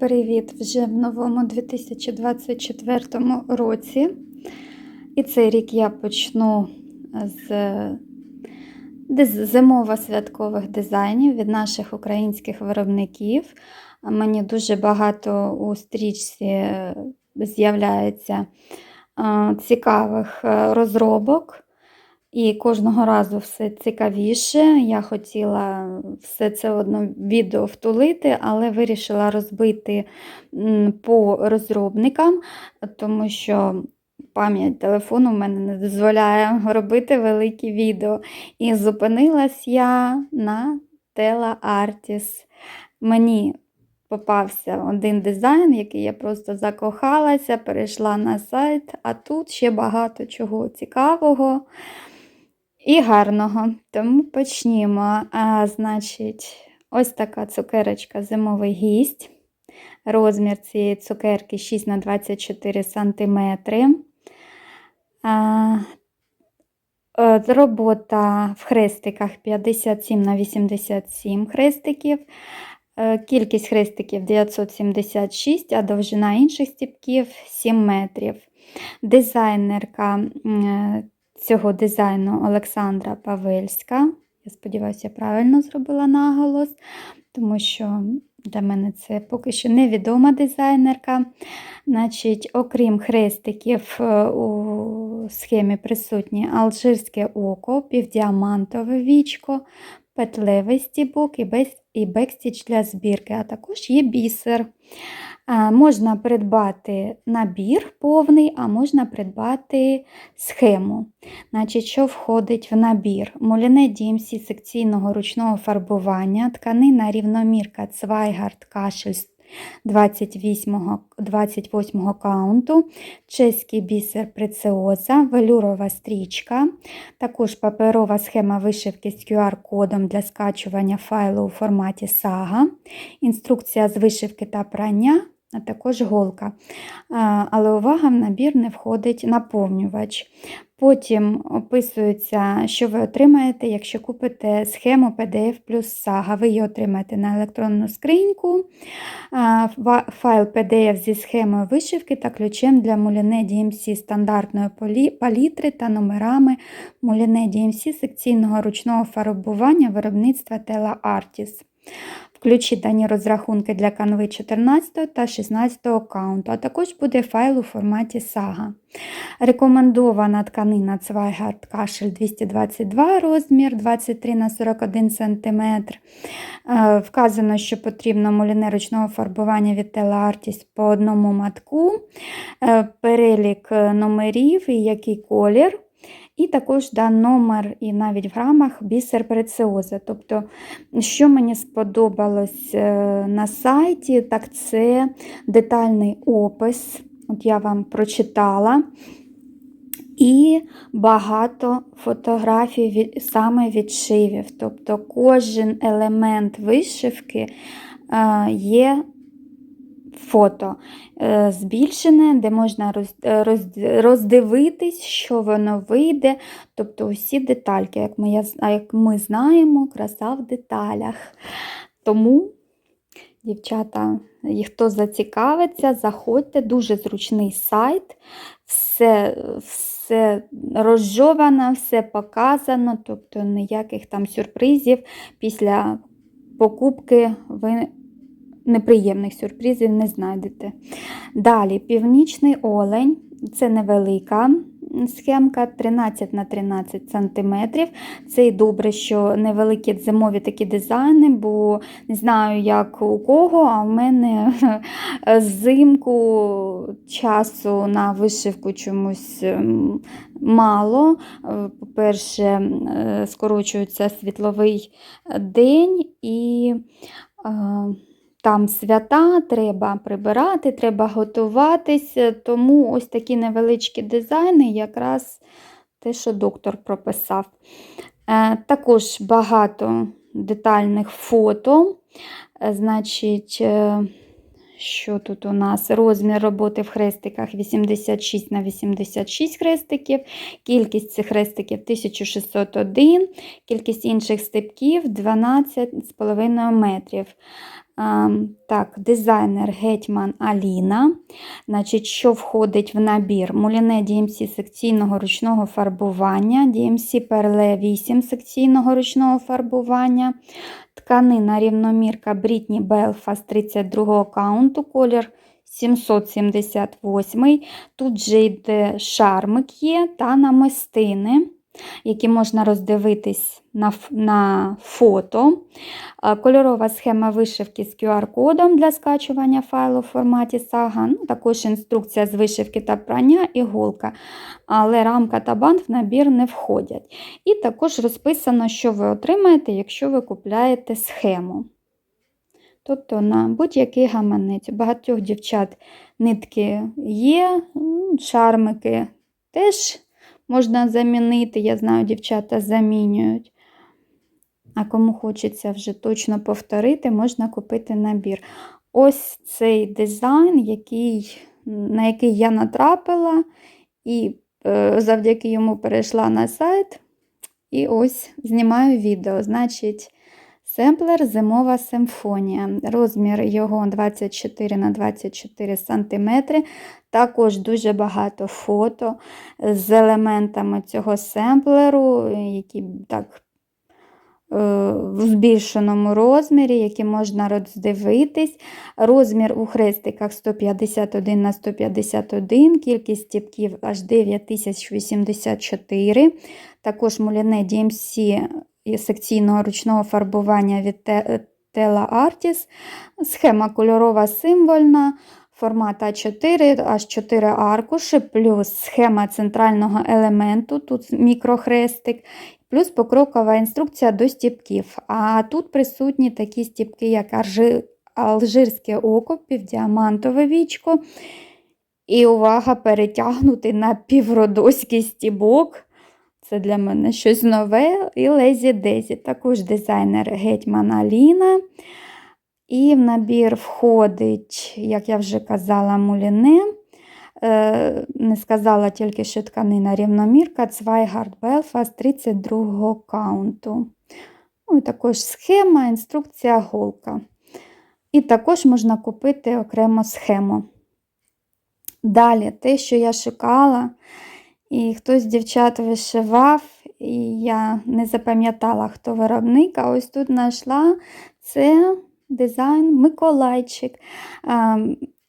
Привіт вже в новому 2024 році. І цей рік я почну з зимово-святкових дизайнів від наших українських виробників. Мені дуже багато у стрічці е, з'являється е, цікавих е, розробок. І кожного разу все цікавіше. Я хотіла все це одно відео втулити, але вирішила розбити по розробникам, тому що пам'ять телефону в мене не дозволяє робити великі відео. І зупинилась я на Tela Artis. Мені попався один дизайн, який я просто закохалася, перейшла на сайт, а тут ще багато чого цікавого. І гарного. Тому почнімо. А, значить, ось така цукерочка зимовий гість. Розмір цієї цукерки 6 на 24 см. А, е, робота в хрестиках 57 на 87 хрестиків. Е, Кількість хрестиків 976, а довжина інших стіпків 7 метрів. Дизайнерка е, цього дизайну Олександра Павельська. Я сподіваюся, я правильно зробила наголос, тому що для мене це поки що невідома дизайнерка. Значить, Окрім хрестиків, е, у схемі присутні алжирське око, півдіамантове вічко, петлевий стібок і бекстіч для збірки, а також є бісер. А, Можна придбати набір повний, а можна придбати схему. Значить, Що входить в набір? Муліне DMC секційного ручного фарбування, тканина рівномірка Цвайгард Кашель 28, 28 каунту, чеський бісер преціоза, велюрова стрічка, також паперова схема вишивки з QR-кодом для скачування файлу у форматі SAGA, інструкція з вишивки та прання, а також голка. Але увага, в набір не входить наповнювач. Потім описується, що ви отримаєте, якщо купите схему PDF плюс SAGA. Ви її отримаєте на електронну скриньку, файл PDF зі схемою вишивки та ключем для Moulinet DMC стандартної палітри та номерами Moulinet DMC секційного ручного фарбування виробництва Tela Artis. Включі дані розрахунки для канви 14 та 16 аккаунту, а також буде файл у форматі SAGA. Рекомендована тканина Цвайгард Кашель 222 розмір 23 на 41 см. Е, Вказано, що потрібно муліне ручного фарбування від Artis по одному матку, Е, перелік е, номерів і який колір. І також да, номер і навіть в грамах бісер преціоза. Тобто, що мені сподобалось е, на сайті, так це детальний опис. От я вам прочитала. І багато фотографій від, саме відшивів. Тобто кожен елемент вишивки е, є фото е, збільшене, де можна е, роз, роздивитись, що воно вийде. Тобто усі детальки, як ми, як ми знаємо, краса в деталях. Тому, дівчата, хто зацікавиться, заходьте, дуже зручний сайт, все, все розжовано, все показано, тобто ніяких там сюрпризів після покупки ви неприємних сюрпризів не знайдете. Далі північний олень, це невелика схемка 13 на 13 см. Це і добре, що невеликі зимові такі дизайни, бо не знаю, як у кого, а в мене взимку часу на вишивку чомусь ем, мало. Е, По-перше, е, скорочується світловий день і. Е, там свята, треба прибирати, треба готуватися, тому ось такі невеличкі дизайни, якраз те, що доктор прописав. Е, Також багато детальних фото. Е, Значить, е, що тут у нас? Розмір роботи в хрестиках 86 на 86 хрестиків, кількість цих хрестиків 1601, кількість інших степків 12,5 метрів. Так, дизайнер Гетьман Аліна. Значить, що входить в набір? Муліне DMC секційного ручного фарбування, DMC Перле 8 секційного ручного фарбування, тканина рівномірка Брітні Белфас 32 каунту, колір 778. Тут же йде шармик є та намистини, які можна роздивитись на, на фото. Кольорова схема вишивки з QR-кодом для скачування файлу в форматі сага. Ну, також інструкція з вишивки та прання, іголка. Але рамка та бант в набір не входять. І також розписано, що ви отримаєте, якщо ви купляєте схему. Тобто на будь-який гаманець. У багатьох дівчат нитки є, шармики теж можна замінити. Я знаю, дівчата замінюють. А кому хочеться вже точно повторити, можна купити набір. Ось цей дизайн, який, на який я натрапила, і е, завдяки йому перейшла на сайт. І ось знімаю відео. Значить, семплер Зимова симфонія. Розмір його 24 на 24 см. Також дуже багато фото з елементами цього семплеру, які так е, в збільшеному розмірі, які можна роздивитись. Розмір у хрестиках 151 на 151, кількість стіпків аж 9084. Також муляне DMC секційного ручного фарбування від Те- Tela Artis. Схема кольорова символьна. Формат А4, аж 4 аркуші, плюс схема центрального елементу, тут мікрохрестик, плюс покрокова інструкція до стіпків. А тут присутні такі стіпки, як алжирське око, півдіамантове вічко. І увага, перетягнутий на півродоський стібок. Це для мене щось нове. І Лезі Дезі, також дизайнер Гетьман Аліна. І в набір входить, як я вже казала, муліне. Е, Не сказала тільки, що тканина рівномірка, Цвайгард Белфас 32 каунту. Ну, і також схема, інструкція, голка. І також можна купити окремо схему. Далі, те, що я шукала, і хтось з дівчат вишивав, і я не запам'ятала, хто виробник, а ось тут знайшла це дизайн Миколайчик.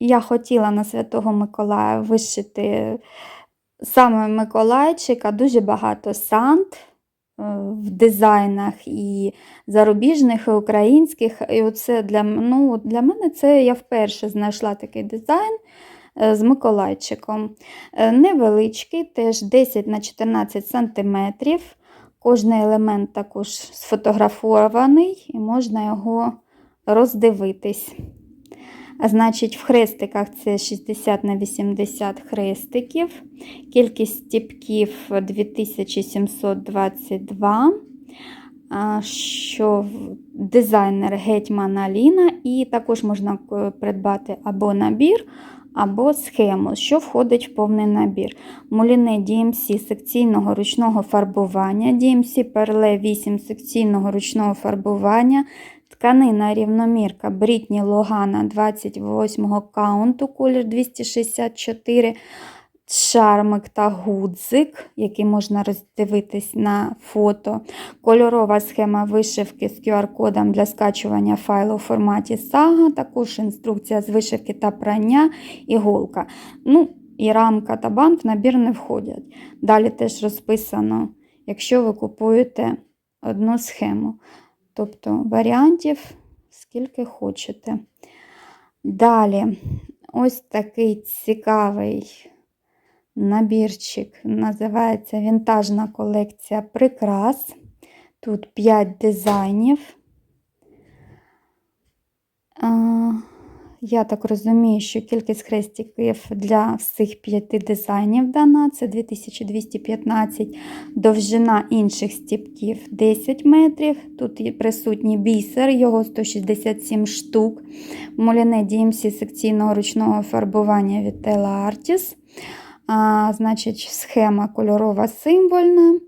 Я хотіла на Святого Миколая вишити саме Миколайчика, дуже багато сант е, в дизайнах і зарубіжних, і українських. І оце для, ну, для мене це я вперше знайшла такий дизайн з Миколайчиком. Е, Невеличкий, теж 10 на 14 см. Кожний елемент також сфотографований і можна його роздивитись. Значить, в хрестиках це 60 на 80 хрестиків. Кількість стіпків 2722. Що дизайнер Гетьман Аліна, і також можна е, придбати або набір, або схему, що входить в повний набір. Муліне DMC секційного ручного фарбування, DMC Перле 8 секційного ручного фарбування, тканина рівномірка Брітні Логана 28 каунту, колір 264, шармик та гудзик, який можна роздивитись на фото. Кольорова схема вишивки з QR-кодом для скачування файлу у форматі сага, також інструкція з вишивки та прання, іголка. Ну, і рамка та бант в набір не входять. Далі теж розписано, якщо ви купуєте одну схему. Тобто варіантів скільки хочете. Далі, ось такий цікавий набірчик. Називається Вінтажна колекція прикрас. Тут 5 дизайнів. Я так розумію, що кількість хрестиків для всіх п'яти дизайнів дана. Це 2215, довжина інших стіпків 10 метрів. Тут присутній бісер, його 167 штук. Муляне DMC секційного ручного фарбування від Tela Artis. А, Значить, схема кольорова символьна.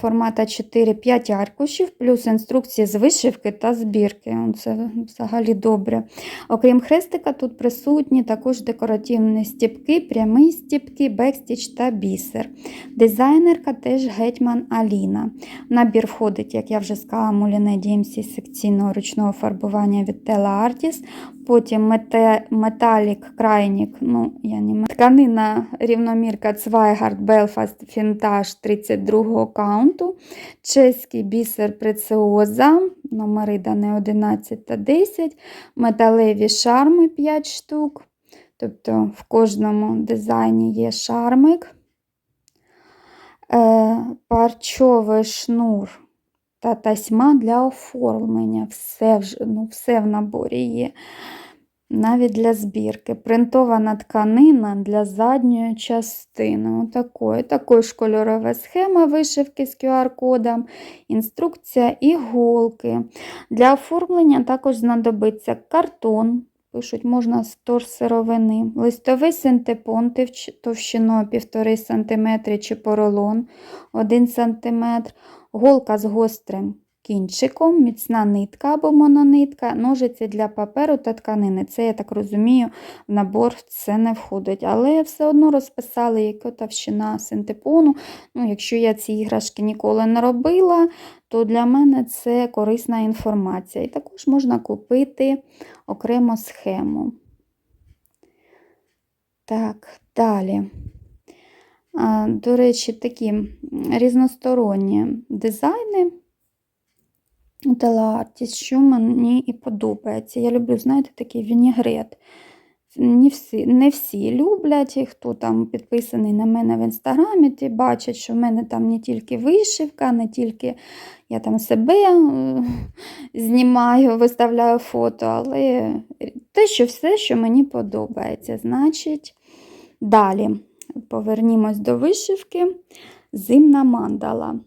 формата 4-5 аркушів, плюс інструкції з вишивки та збірки. Це взагалі добре. Окрім хрестика, тут присутні також декоративні стіпки, прямі стіпки, бекстіч та бісер. Дизайнерка теж гетьман Аліна. Набір входить, як я вже сказала, муліне DMC секційного ручного фарбування від Tela Artis, потім мете, металік крайнік, ну, я не тканина рівномірка Zweigart Belfast Vintage 32 каунту, чеський бісер Преціоза, номери дані 11 та 10, металеві шарми 5 штук, тобто в кожному дизайні є шармик, е, парчовий шнур та тасьма для оформлення. Все, ну, все в наборі є. Навіть для збірки. Принтована тканина для задньої частини. Отакої. Також кольорова схема вишивки з QR-кодом, інструкція іголки. Для оформлення також знадобиться картон. Пишуть, можна з торсировини, листовий синтепон товщиною 1,5 см чи поролон 1 см, голка з гострим кінчиком, міцна нитка або мононитка, ножиці для паперу та тканини. Це, я так розумію, в набор це не входить. Але все одно розписали, яка товщина синтепону. Ну, якщо я ці іграшки ніколи не робила, то для мене це корисна інформація. І також можна купити окремо схему. Так, далі. А, До речі, такі різносторонні дизайни у телеартіс, що мені і подобається. Я люблю, знаєте, такий вінігрет. Не всі, не всі люблять, і хто там підписаний на мене в інстаграмі, ті бачать, що в мене там не тільки вишивка, не тільки я там себе е, знімаю, виставляю фото, але те, що все, що мені подобається. Значить, далі повернімось до вишивки. Зимна мандала.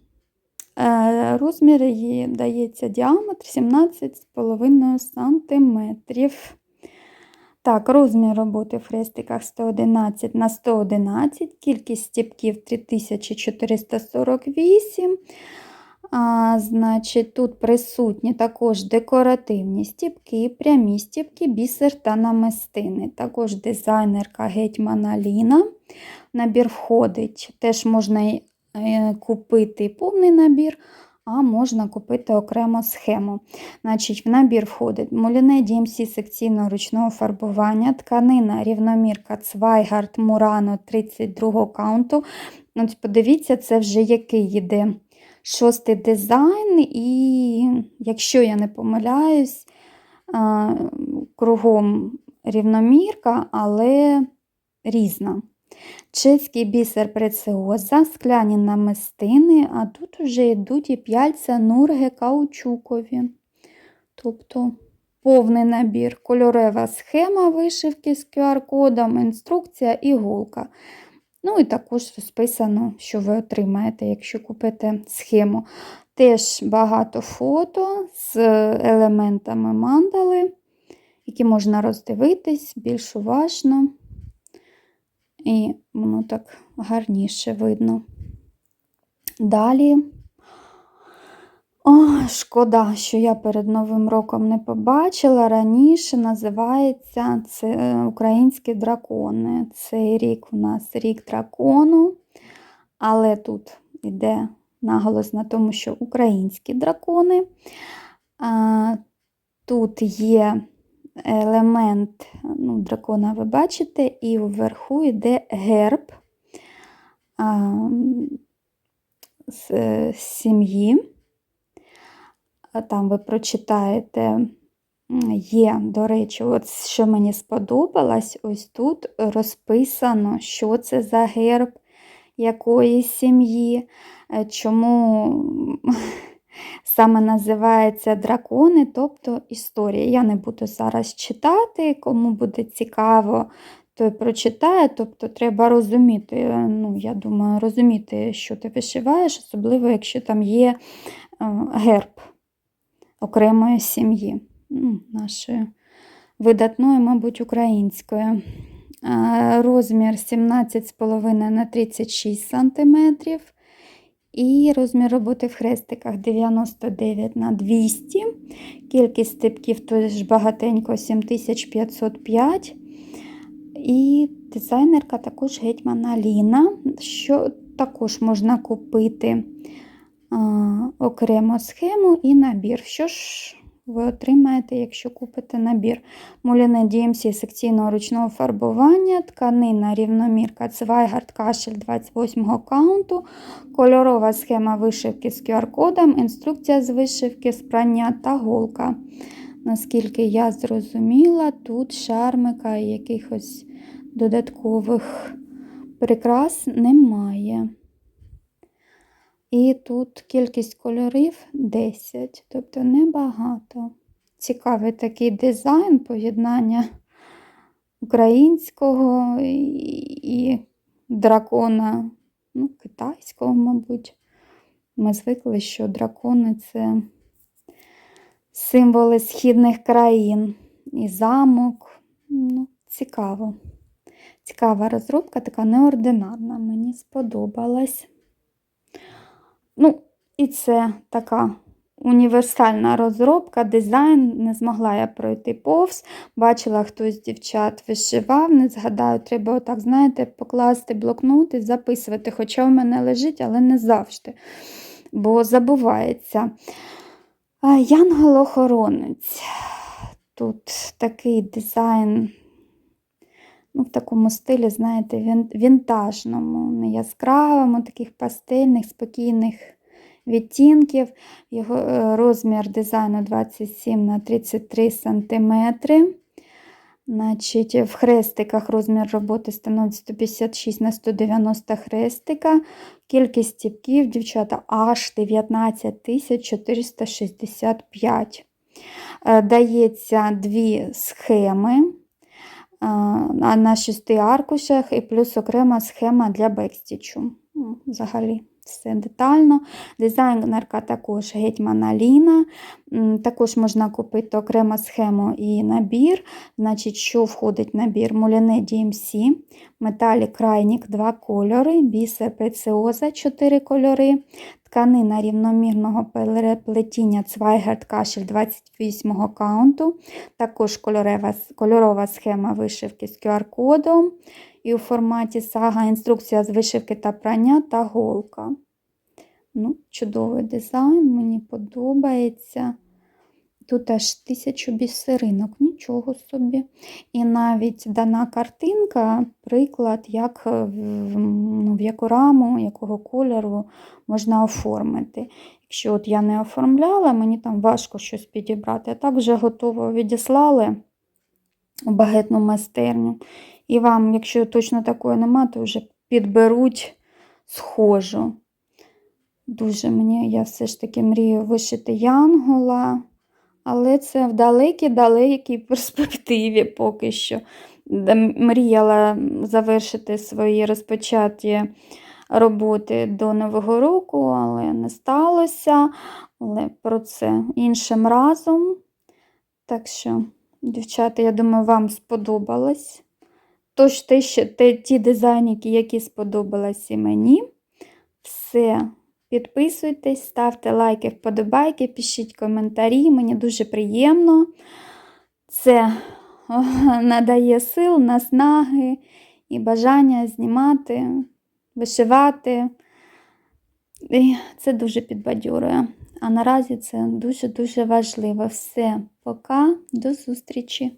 Е, Розмір її дається діаметр 17,5 см. Так, розмір роботи в хрестиках 111 на 111, кількість стіпків 3448. А, значить, тут присутні також декоративні стіпки, прямі стіпки, бісер та намистини. Також дизайнерка Гетьмана Ліна. Набір входить, теж можна е, купити повний набір, а можна купити окремо схему. Значить, В набір входить муліне DMC секційного ручного фарбування, тканина рівномірка Zweigart Murano 32 каунту. От Подивіться, це вже який йде шостий дизайн, і, якщо я не помиляюсь, кругом рівномірка, але різна. Чеський бісер преціоза, скляні намистини, а тут вже йдуть і п'яльця нурги каучукові. Тобто повний набір, кольорова схема вишивки з QR-кодом, інструкція, іголка. Ну і також розписано, що ви отримаєте, якщо купите схему. Теж багато фото з елементами мандали, які можна роздивитись більш уважно. І воно так гарніше видно. Далі. О, шкода, що я перед Новим роком не побачила. Раніше називається це е, Українські дракони. Цей рік у нас рік дракону, але тут йде наголос на тому, що українські дракони. Тут є елемент ну, дракона, ви бачите, і вверху йде герб з, з сім'ї. Там ви прочитаєте, є, до речі, от що мені сподобалось, ось тут розписано, що це за герб якої сім'ї, е, чому саме називається дракони, тобто історія. Я не буду зараз читати, кому буде цікаво, той прочитає. Тобто треба розуміти, е, ну, я думаю, розуміти, що ти вишиваєш, особливо, якщо там є е, герб окремої сім'ї, ну, нашої видатної, мабуть, української. Розмір 17,5 на 36 см. І розмір роботи в хрестиках 99 на 200. Кількість стипків теж багатенько 7505. І дизайнерка також гетьмана Ліна, що також можна купити окремо схему і набір. Що ж ви отримаєте, якщо купите набір? Муліне DMC секційного ручного фарбування, тканина рівномірка Цвайгард кашель 28 каунту, кольорова схема вишивки з QR-кодом, інструкція з вишивки, спрання та голка. Наскільки я зрозуміла, тут шармика і якихось додаткових прикрас немає. І тут кількість кольорів 10, тобто небагато. Цікавий такий дизайн, поєднання українського і, дракона, ну, китайського, мабуть. Ми звикли, що дракони це символи східних країн. І замок. Ну, цікаво. Цікава розробка, така неординарна, мені сподобалась. Ну, і це така універсальна розробка, дизайн, не змогла я пройти повз. Бачила, хтось дівчат вишивав, не згадаю, треба отак, знаєте, покласти блокнот і записувати, хоча в мене лежить, але не завжди, бо забувається. Янгол-охоронець. Тут такий дизайн ну, в такому стилі, знаєте, вінтажному, не яскравому, таких пастельних, спокійних відтінків. Його е, розмір дизайну 27 на 33 см. Значить, В хрестиках розмір роботи становить 156 на 190 хрестика. Кількість стіпків, дівчата, аж 19 465. Е, Дається дві схеми на шести аркушах і плюс окрема схема для бекстічу. Взагалі все детально. Дизайнерка також гетьмана Ліна. Також можна купити окрему схему і набір. Значить, що входить в набір? Муляне DMC, металік крайнік 2 кольори, бісер преціоза 4 кольори, тканина рівномірного переплетіння Цвайгерт кашель 28 каунту, також кольорова схема вишивки з QR-кодом і у форматі сага інструкція з вишивки та прання та голка. Ну, Чудовий дизайн, мені подобається. Тут аж тисячу бісеринок, нічого собі. І навіть дана картинка, приклад, як в, ну, в яку раму, якого кольору можна оформити. Якщо от я не оформляла, мені там важко щось підібрати. А так вже готово відіслали у багетну майстерню. І вам, якщо точно такої нема, то вже підберуть схожу. Дуже мені, я все ж таки мрію вишити янгола, але це в далекій-далекій перспективі поки що. Мріяла завершити свої розпочаті роботи до Нового року, але не сталося. Але про це іншим разом. Так що, дівчата, я думаю, вам сподобалось. Тож, те, те, ті дизайники, які сподобалось і мені, все. Підписуйтесь, ставте лайки, вподобайки, пишіть коментарі, мені дуже приємно. Це надає сил, наснаги і бажання знімати, вишивати. І це дуже підбадьорює. А наразі це дуже-дуже важливо. Все, пока, до зустрічі!